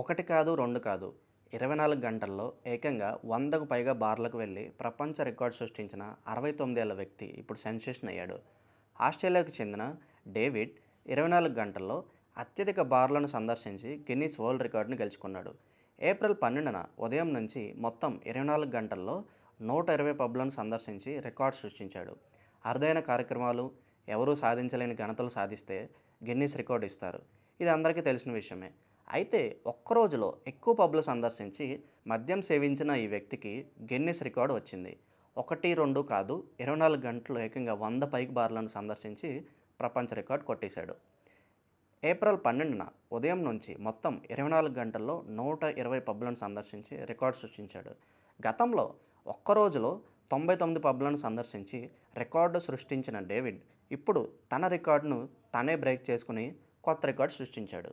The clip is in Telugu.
ఒకటి కాదు రెండు కాదు ఇరవై నాలుగు గంటల్లో ఏకంగా వందకు పైగా బార్లకు వెళ్ళి ప్రపంచ రికార్డు సృష్టించిన అరవై తొమ్మిదేళ్ళ వ్యక్తి ఇప్పుడు సెన్సేషన్ అయ్యాడు. ఆస్ట్రేలియాకు చెందిన డేవిడ్ ఇరవై నాలుగు గంటల్లో అత్యధిక బార్లను సందర్శించి గిన్నీస్ వరల్డ్ రికార్డును గెలుచుకున్నాడు. ఏప్రిల్ పన్నెండున ఉదయం నుంచి మొత్తం ఇరవై నాలుగు గంటల్లో నూట ఇరవై పబ్లను సందర్శించి రికార్డు సృష్టించాడు. అరుదైన కార్యక్రమాలు ఎవరూ సాధించలేని ఘనతలు సాధిస్తే గిన్నీస్ రికార్డు ఇస్తారు. ఇది అందరికీ తెలిసిన విషయమే. అయితే ఒక్క రోజులో ఎక్కువ పబ్లు సందర్శించి మద్యం సేవించిన ఈ వ్యక్తికి గిన్నిస్ రికార్డు వచ్చింది. ఒకటి రెండు కాదు ఇరవై నాలుగు గంటలు ఏకంగా వంద పైకి బార్లను సందర్శించి ప్రపంచ రికార్డు కొట్టేశాడు. ఏప్రిల్ పన్నెండున ఉదయం నుంచి మొత్తం ఇరవై నాలుగు గంటల్లో నూట ఇరవై పబ్లను సందర్శించి రికార్డు సృష్టించాడు. గతంలో ఒక్క రోజులో తొంభై తొమ్మిది పబ్లను సందర్శించి రికార్డు సృష్టించిన డేవిడ్ ఇప్పుడు తన రికార్డును తనే బ్రేక్ చేసుకుని కొత్త రికార్డు సృష్టించాడు.